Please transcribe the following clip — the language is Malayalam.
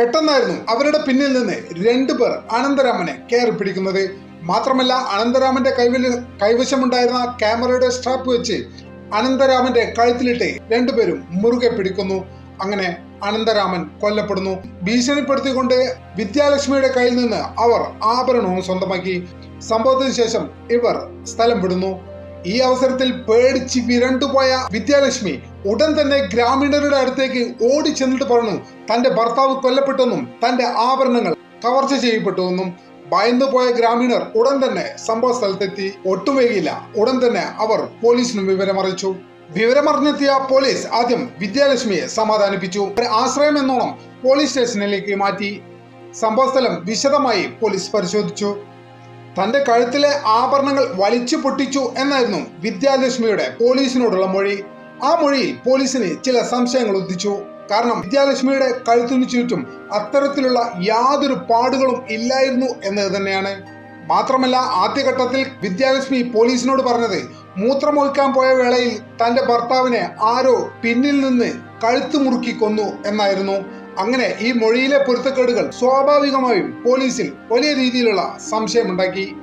പെട്ടെന്നായിരുന്നു അവരുടെ പിന്നിൽ നിന്ന് രണ്ടു പേർ അനന്തരാമനെ കയറി പിടിക്കുന്നത്. മാത്രമല്ല അനന്തരാമന്റെ കൈവിൽ കൈവശമുണ്ടായിരുന്ന ക്യാമറയുടെ സ്ട്രാപ്പ് വെച്ച് അനന്തരാമന്റെ കഴുത്തിലിട്ട് രണ്ടുപേരും മുറുകെ പിടിക്കുന്നു. അങ്ങനെ അനന്തരാമൻ കൊല്ലപ്പെടുന്നു. ഭീഷണിപ്പെടുത്തിക്കൊണ്ട് വിദ്യാലക്ഷ്മിയുടെ കയ്യിൽ നിന്ന് അവർ ആഭരണവും സ്വന്തമാക്കി. സംഭവത്തിന് ശേഷം ഇവർ സ്ഥലം വിടുന്നു. ഈ അവസരത്തിൽ പേടിച്ച് വിരണ്ടുപോയ വിദ്യാലക്ഷ്മി ഉടൻ തന്നെ ഗ്രാമീണരുടെ അടുത്തേക്ക് ഓടി ചെന്നിട്ട് പറഞ്ഞു തന്റെ ഭർത്താവ് കൊല്ലപ്പെട്ടെന്നും തന്റെ ആഭരണങ്ങൾ കവർച്ച ചെയ്യപ്പെട്ടുവെന്നും ഭയന്നു പോയ ഗ്രാമീണർ ഉടൻ തന്നെ സംഭവ സ്ഥലത്തെത്തി. ഒട്ടും വൈകിയില്ല. ഉടൻ തന്നെ അവർ പോലീസിനും വിവരമറിയിച്ചു വിവരമറിഞ്ഞെത്തിയ പോലീസ് ആദ്യം വിദ്യാലക്ഷ്മിയെ സമാധാനിപ്പിച്ചു. ആശ്രയം എന്നോണം പോലീസ് സ്റ്റേഷനിലേക്ക് മാറ്റി. സംഭവസ്ഥലം വിശദമായി പോലീസ് പരിശോധിച്ചു. തന്റെ കഴുത്തിലെ ആഭരണങ്ങൾ വലിച്ചു പൊട്ടിച്ചു എന്നായിരുന്നു വിദ്യാലക്ഷ്മിയുടെ പോലീസിനോടുള്ള മൊഴി. ആ മൊഴിയിൽ പോലീസിന് ചില സംശയങ്ങൾ ഉദിച്ചു. കാരണം വിദ്യാലക്ഷ്മിയുടെ കഴുത്തിനു ചുറ്റും അത്തരത്തിലുള്ള യാതൊരു പാടുകളും ഇല്ലായിരുന്നു എന്നത് തന്നെയാണ്. മാത്രമല്ല ആദ്യഘട്ടത്തിൽ വിദ്യാലക്ഷ്മി പോലീസിനോട് പറഞ്ഞത് മൂത്രമൊഴിക്കാൻ പോയ വേളയിൽ തന്റെ ഭർത്താവിനെ ആരോ പിന്നിൽ നിന്ന് കഴുത്ത് മുറുക്കി കൊന്നു എന്നായിരുന്നു. അങ്ങനെ ഈ മൊഴിയിലെ പൊരുത്തക്കേടുകൾ സ്വാഭാവികമായും പോലീസിൽ വലിയ രീതിയിലുള്ള സംശയമുണ്ടാക്കി.